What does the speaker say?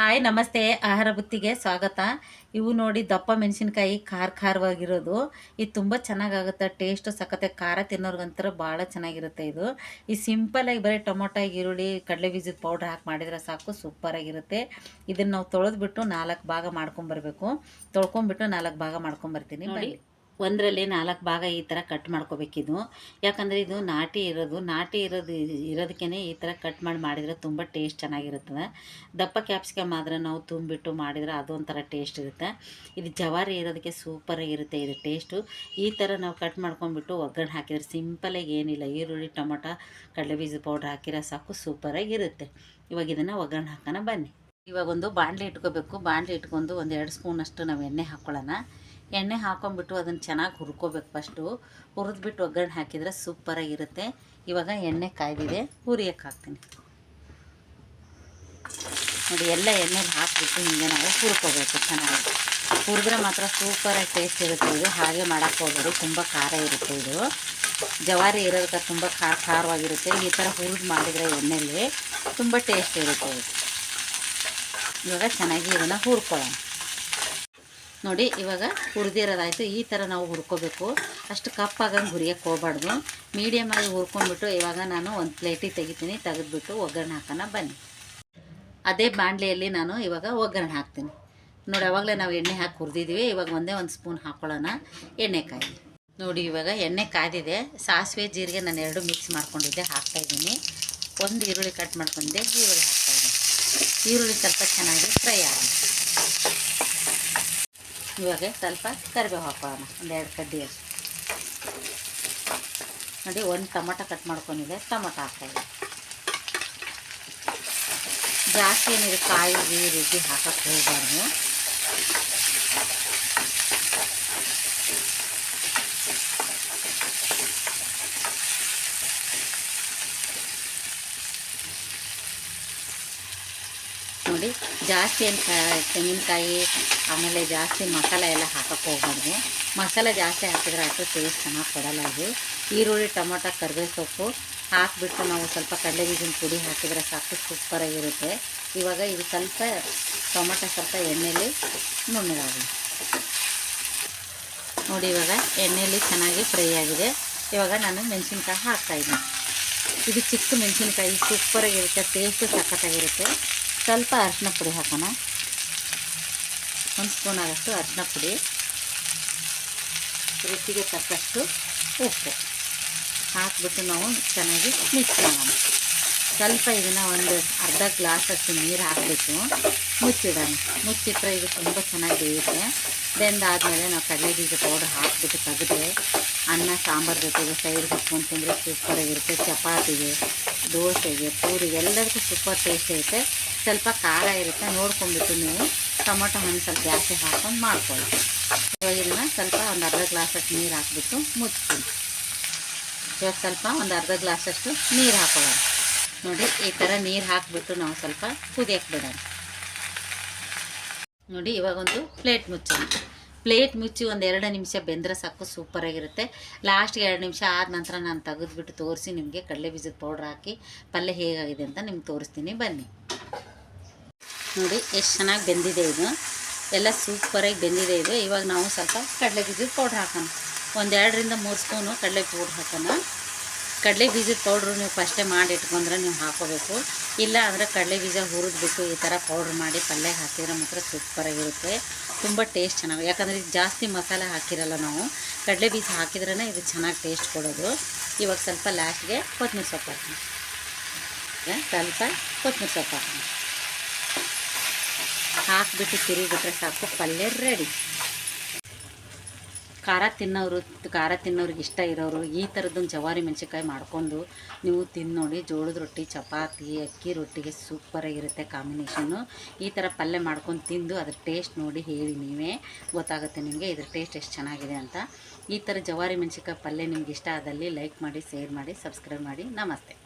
Hi ನಮಸ್ತೆ. ಆಹಾರ ಬುತ್ತಿಗೆ ಸ್ವಾಗತ. ಇವು ನೋಡಿ ದಪ್ಪ ಮೆಣಸಿನ್ಕಾಯಿ ಖಾರ ಖಾರವಾಗಿರೋದು. ಇದು ತುಂಬ ಚೆನ್ನಾಗಾಗುತ್ತೆ. ಟೇಸ್ಟ್ ಸಖತ್ತೆ ಖಾರ ತಿನ್ನೋರ್ಗಂತರ ಭಾಳ ಚೆನ್ನಾಗಿರುತ್ತೆ ಇದು. ಈ ಸಿಂಪಲಾಗಿ ಬರೀ ಟೊಮೊಟೊ ಈರುಳ್ಳಿ ಕಡಲೆ ಬೀಜದ ಪೌಡ್ರ್ ಹಾಕಿ ಮಾಡಿದ್ರೆ ಸಾಕು ಸೂಪರಾಗಿರುತ್ತೆ ಇದನ್ನು ನಾವು ತೊಳೆದ್ಬಿಟ್ಟು ನಾಲ್ಕು ಭಾಗ ಮಾಡ್ಕೊಂಬರ್ಬೇಕು. ತೊಳ್ಕೊಂಬಿಟ್ಟು ನಾಲ್ಕು ಭಾಗ ಮಾಡ್ಕೊಂಬರ್ತೀನಿ. ನೋಡಿ ಒಂದರಲ್ಲಿ ನಾಲ್ಕು ಭಾಗ ಈ ಥರ ಕಟ್ ಮಾಡ್ಕೋಬೇಕಿದು ಯಾಕಂದರೆ ಇದು ನಾಟಿ ಇರೋದು. ನಾಟಿ ಇರೋದು ಇರೋದಕ್ಕೇ ಈ ಥರ ಕಟ್ ಮಾಡಿ ಮಾಡಿದರೆ ತುಂಬ ಟೇಸ್ಟ್ ಚೆನ್ನಾಗಿರುತ್ತದೆ. ದಪ್ಪ ಕ್ಯಾಪ್ಸಿಕಮ್ ಆದರೆ ನಾವು ತುಂಬಿಟ್ಟು ಮಾಡಿದರೆ ಅದೊಂಥರ ಟೇಸ್ಟ್ ಇರುತ್ತೆ. ಇದು ಜವಾರಿ ಇರೋದಕ್ಕೆ ಸೂಪರಾಗಿರುತ್ತೆ ಇದು ಟೇಸ್ಟು ಈ ಥರ ನಾವು ಕಟ್ ಮಾಡ್ಕೊಂಡ್ಬಿಟ್ಟು ಒಗ್ಗರಣೆ ಹಾಕಿದರೆ ಸಿಂಪಲಾಗಿ ಏನಿಲ್ಲ. ಈರುಳ್ಳಿ, ಟೊಮೊಟೊ, ಕಡಲೆಬೀಜ ಪೌಡ್ರ್ ಹಾಕಿರೋ ಸಾಕು ಸೂಪರಾಗಿರುತ್ತೆ ಇವಾಗ ಇದನ್ನು ಒಗ್ಗರಣೆ ಹಾಕೋಣ ಬನ್ನಿ. ಇವಾಗ ಒಂದು ಬಾಣಲೆ ಇಟ್ಕೋಬೇಕು. ಬಾಣಲೆ ಇಟ್ಕೊಂಡು ಒಂದು ಎರಡು ಸ್ಪೂನಷ್ಟು ನಾವು ಎಣ್ಣೆ ಹಾಕ್ಕೊಳ್ಳೋಣ ಎಣ್ಣೆ ಹಾಕೊಂಡ್ಬಿಟ್ಟು ಅದನ್ನು ಚೆನ್ನಾಗಿ ಹುರ್ಕೋಬೇಕು ಫಸ್ಟು ಹುರಿದ್ಬಿಟ್ಟು ಒಗ್ಗರಣೆ ಹಾಕಿದರೆ ಸೂಪರಾಗಿರುತ್ತೆ ಇವಾಗ ಎಣ್ಣೆ ಕಾಯ್ದಿದೆ. ಹುರಿಯಕ್ಕೆ ಹಾಕ್ತೀನಿ. ನೋಡಿ, ಎಲ್ಲ ಎಣ್ಣೆಲಿ ಹಾಕಿಬಿಟ್ಟು ಹಿಂಗೆ ನಾವು ಹುರ್ಕೋಬೇಕು ಚೆನ್ನಾಗಿ. ಹುರಿದ್ರೆ ಮಾತ್ರ ಸೂಪರಾಗಿ ಟೇಸ್ಟ್ ಇರುತ್ತೆ ಇದು. ಹಾಗೆ ಮಾಡೋಕ್ಕೆ ಹೋಗೋದು ತುಂಬ ಖಾರ ಇರುತ್ತೆ ಇದು. ಜವಾರಿ ಇರೋದಕ್ಕೆ ತುಂಬ ಖಾರ ಖಾರವಾಗಿರುತ್ತೆ. ಈ ಥರ ಹುರಿದು ಮಾಡಿದರೆ ಎಣ್ಣೆಲಿ ತುಂಬ ಟೇಸ್ಟ್ ಇರುತ್ತೆ ಇವಾಗ ಚೆನ್ನಾಗಿ ಇದನ್ನು ಹುರ್ಕೊಳ್ಳೋಣ. ನೋಡಿ, ಇವಾಗ ಹುರಿದಿರೋದಾಯಿತು. ಈ ಥರ ನಾವು ಹುರ್ಕೋಬೇಕು. ಅಷ್ಟು ಕಪ್ಪಾಗಂಗೆ ಹುರಿಯೋಕ್ಕೆ ಹೋಗ್ಬಾರ್ದು. ಮೀಡಿಯಮಾಗಿ ಹುರ್ಕೊಂಡ್ಬಿಟ್ಟು ಇವಾಗ ನಾನು ಒಂದು ಪ್ಲೇಟಿಗೆ ತೆಗಿತೀನಿ. ತೆಗೆದ್ಬಿಟ್ಟು ಒಗ್ಗರಣೆ ಹಾಕೋಣ, ಬನ್ನಿ. ಅದೇ ಬಾಣಲೆಯಲ್ಲಿ ನಾನು ಇವಾಗ ಒಗ್ಗರಣೆ ಹಾಕ್ತೀನಿ. ನೋಡಿ, ಅವಾಗಲೇ ನಾವು ಎಣ್ಣೆ ಹಾಕಿ ಹುರಿದಿದ್ದೀವಿ ಇವಾಗ ಒಂದೇ ಒಂದು ಸ್ಪೂನ್ ಹಾಕ್ಕೊಳ್ಳೋಣ ಎಣ್ಣೆ ಕಾಯಿ ನೋಡಿ, ಇವಾಗ ಎಣ್ಣೆ ಕಾದಿದೆ ಸಾಸಿವೆ, ಜೀರಿಗೆ ನಾನು ಎರಡು ಮಿಕ್ಸ್ ಮಾಡ್ಕೊಂಡಿದ್ದೆ ಹಾಕ್ತಾಯಿದ್ದೀನಿ ಒಂದು ಈರುಳ್ಳಿ ಕಟ್ ಮಾಡ್ಕೊಂಡಿದ್ದೆ ಈರುಳ್ಳಿ ಹಾಕ್ತಾಯಿದ್ದೀನಿ ಈರುಳ್ಳಿ ಸ್ವಲ್ಪ ಚೆನ್ನಾಗಿ ಫ್ರೈ ಆಗಿದೆ ಇವಾಗ ಸ್ವಲ್ಪ ಕರಿಬೇವು ಹಾಕೋಣ. ಒಂದು ಎರಡು ಕಡ್ಡಿ ಅಷ್ಟು. ನೋಡಿ, ಒಂದು ಟೊಮೊಟೊ ಕಟ್ ಮಾಡ್ಕೊಂಡಿದೆ ಟೊಮೊಟೊ ಹಾಕೋದು ಜಾಸ್ತಿ ಏನಿದೆ, ಕಾಯಿ ರುಬ್ಬಿ ಹಾಕಕ್ಕೆ ಹೋಗಬಾರ್ದು. ನೋಡಿ, ಜಾಸ್ತಿ ಏನು ತೆಂಗಿನಕಾಯಿ, ಆಮೇಲೆ ಜಾಸ್ತಿ ಮಸಾಲೆ ಎಲ್ಲ ಹಾಕಕ್ಕೆ ಹೋಗ್ಬಾರ್ದು. ಮಸಾಲೆ ಜಾಸ್ತಿ ಹಾಕಿದ್ರೆ ಅಷ್ಟು ಟೇಸ್ಟ್ ಚೆನ್ನಾಗಿ ಕೊಡಲ್ಲ ಇದು ಈರುಳ್ಳಿ, ಟೊಮೊಟೊ ಕರಿಬೇವು ಸೊಪ್ಪು ಹಾಕಿಬಿಟ್ಟು ನಾವು ಸ್ವಲ್ಪ ಕಡಲೆ ಬೀಜನ ಪುಡಿ ಹಾಕಿದರೆ ಸಾಕು ಸೂಪರಾಗಿರುತ್ತೆ ಇವಾಗ ಇದು ಸ್ವಲ್ಪ ಟೊಮೊಟೊ, ಸ್ವಲ್ಪ ಎಣ್ಣೆಯಲ್ಲಿ ನುಣ್ಣಗಾಗಲಿ. ನೋಡಿ ಇವಾಗ ಎಣ್ಣೆಯಲ್ಲಿ ಚೆನ್ನಾಗಿ ಫ್ರೈ ಆಗಿದೆ. ಇವಾಗ ನಾನು ಮೆಣಸಿನ್ಕಾಯಿ ಹಾಕ್ತಾಯಿದ್ದೀನಿ ಇದು ಚಿಕ್ಕ ಮೆಣಸಿನ್ಕಾಯಿ ಸೂಪರಾಗಿರುತ್ತೆ ಟೇಸ್ಟು ಸಖತ್ತಾಗಿರುತ್ತೆ. ಸ್ವಲ್ಪ ಅರಿಶಿನ ಪುಡಿ ಹಾಕೋಣ. ಒಂದು ಸ್ಪೂನ್ ಆಗೋಷ್ಟು ಅರಿಶಿನ ಪುಡಿ. ರುಚಿಗೆ ತಕ್ಕಷ್ಟು ಉಪ್ಪು. ಹಾಕಿಬಿಟ್ಟು ನಾವು ಚೆನ್ನಾಗಿ ಮಿಕ್ಸ್ ಮಾಡೋಣ. ಸ್ವಲ್ಪ ಇದನ್ನು ಒಂದು ಅರ್ಧ ಗ್ಲಾಸಷ್ಟು ನೀರು ಹಾಕಿಬಿಟ್ಟು ಮುಚ್ಚಿಡೋಣ. ಮುಚ್ಚಿಟ್ರೆ ಇದು ತುಂಬ ಚೆನ್ನಾಗಿ ಬೇಯುತ್ತೆ. ಬೆಂದಾದಮೇಲೆ ನಾವು ಕಡಲೆ ಬೀಜ ಪೌಡ್ರ್ ಹಾಕಿಬಿಟ್ಟು ತೆಗೆದ್ರೆ ಅನ್ನ, ಸಾಂಬಾರು ಜೊತೆಗೆ ಸೈಡ್ ಹಾಕ್ಕೊಂಡು ತಿಂದರೆ ಸೂಪರಾಗಿರುತ್ತೆ ಚಪಾತಿಗೆ, ದೋಸೆಗೆ, ಪೂರಿಗೆ ಎಲ್ಲದಕ್ಕೂ ಸೂಪರ್ ಟೇಸ್ಟ್ ಇರುತ್ತೆ. ಸ್ವಲ್ಪ ಖಾರ ಇರುತ್ತೆ, ನೋಡ್ಕೊಂಡ್ಬಿಟ್ಟು ನೀವು ಟೊಮೊಟೊ ಹಣ್ಣು ಸ್ವಲ್ಪ ಜಾಸ್ತಿ ಹಾಕೊಂಡು ಮಾಡ್ಕೊಳ್ಳಿ. ಇವಾಗ ಇದನ್ನು ಸ್ವಲ್ಪ ಒಂದು ಅರ್ಧ ಗ್ಲಾಸಷ್ಟು ನೀರು ಹಾಕ್ಬಿಟ್ಟು ಮುಚ್ತೀನಿ. ಇವಾಗ ಸ್ವಲ್ಪ ಒಂದು ಅರ್ಧ ಗ್ಲಾಸಷ್ಟು ನೀರು ಹಾಕೊಳ್ಳೋಣ. ನೋಡಿ, ಈ ಥರ ನೀರು ಹಾಕಿಬಿಟ್ಟು ನಾವು ಸ್ವಲ್ಪ ಕುದಿಯಕ್ಕೆ ಬಿಡೋಣ. ನೋಡಿ, ಇವಾಗ ಒಂದು ಪ್ಲೇಟ್ ಮುಚ್ಚೋಣ. ಪ್ಲೇಟ್ ಮುಚ್ಚಿ ಒಂದು ಎರಡು ನಿಮಿಷ ಬೆಂದ್ರೆ ಸಾಕು ಸೂಪರಾಗಿರುತ್ತೆ ಲಾಸ್ಟ್ಗೆ ಎರಡು ನಿಮಿಷ ಆದ ನಂತರ ನಾನು ತೆಗೆದುಬಿಟ್ಟು ತೋರಿಸಿ ನಿಮಗೆ ಕಡಲೆ ಬೀಜದ ಪೌಡ್ರ್ ಹಾಕಿ ಪಲ್ಯ ಹೇಗಾಗಿದೆ ಅಂತ ನಿಮ್ಗೆ ತೋರಿಸ್ತೀನಿ. ಬನ್ನಿ. ನೋಡಿ ಎಷ್ಟು ಚೆನ್ನಾಗಿ ಬೆಂದಿದೆ ಇದು. ಎಲ್ಲ ಸೂಪರಾಗಿ ಬೆಂದಿದೆ ಇದು. ಇವಾಗ ನಾವು ಸ್ವಲ್ಪ ಕಡಲೆ ಬೀಜದ ಪೌಡ್ರ್ ಹಾಕೋಣ. ಒಂದೆರಡರಿಂದ ಮೂರು ಸ್ಪೂನು ಕಡಲೆ ಪೌಡ್ರ್ ಹಾಕೋಣ. ಕಡಲೆ ಬೀಜದ ಪೌಡ್ರು ನೀವು ಫಸ್ಟೇ ಮಾಡಿ ಇಟ್ಕೊಂಡ್ರೆ ನೀವು ಹಾಕೋಬೇಕು. ಇಲ್ಲ ಅಂದರೆ ಕಡಲೆ ಬೀಜ ಹುರಿದ್ಬಿಟ್ಟು ಈ ಥರ ಪೌಡ್ರ್ ಮಾಡಿ ಪಲ್ಯ ಹಾಕಿದ್ರೆ ಮಾತ್ರ ಸೂಪರಾಗಿರುತ್ತೆ ತುಂಬ ಟೇಸ್ಟ್ ಚೆನ್ನಾಗಿ ಯಾಕಂದರೆ ಇದು ಜಾಸ್ತಿ ಮಸಾಲೆ ಹಾಕಿರಲ್ಲ ನಾವು. ಕಡಲೆ ಬೀಜ ಹಾಕಿದ್ರೇ ಇದು ಚೆನ್ನಾಗಿ ಟೇಸ್ಟ್ ಕೊಡೋದು. ಇವಾಗ ಸ್ವಲ್ಪ ಲಾಸ್ಟ್ಗೆ ಕೊತ್ತಂಬರಿ ಸೊಪ್ಪು ಹಾಕೋಣ. ಸ್ವಲ್ಪ ಕೊತ್ತಂಬರಿ ಸೊಪ್ಪು ಹಾಕೋಣ. ಹಾಕಿಬಿಟ್ಟು ತಿರುಗಿಬಿಟ್ರೆ ಸಾಕು, ಪಲ್ಯ ರೆಡಿ ಖಾರ ತಿನ್ನೋರು, ಖಾರ ತಿನ್ನೋರಿಗೆ ಇಷ್ಟ ಇರೋರು ಈ ಥರದ್ದೊಂದು ಜವಾರಿ ಮೆಣಸಿನ್ಕಾಯಿ ಮಾಡಿಕೊಂಡು ನೀವು ತಿಂದು ನೋಡಿ, ಜೋಳದ ರೊಟ್ಟಿ, ಚಪಾತಿ, ಅಕ್ಕಿ ರೊಟ್ಟಿಗೆ ಸೂಪರಾಗಿರುತ್ತೆ ಕಾಂಬಿನೇಷನ್ನು. ಈ ಥರ ಪಲ್ಯ ಮಾಡ್ಕೊಂಡು ತಿಂದು ಅದ್ರ ಟೇಸ್ಟ್ ನೋಡಿ ಹೇಳಿ ನೀವೇ, ಗೊತ್ತಾಗುತ್ತೆ ನಿಮಗೆ ಇದ್ರ ಟೇಸ್ಟ್ ಎಷ್ಟು ಚೆನ್ನಾಗಿದೆ ಅಂತ. ಈ ಥರ ಜವಾರಿ ಮೆಣಸಿನ್ಕಾಯಿ ಪಲ್ಯ ನಿಮ್ಗೆ ಇಷ್ಟ ಆದಲ್ಲಿ ಲೈಕ್ ಮಾಡಿ ಶೇರ್ ಮಾಡಿ ಸಬ್ಸ್ಕ್ರೈಬ್ ಮಾಡಿ. ನಮಸ್ತೆ.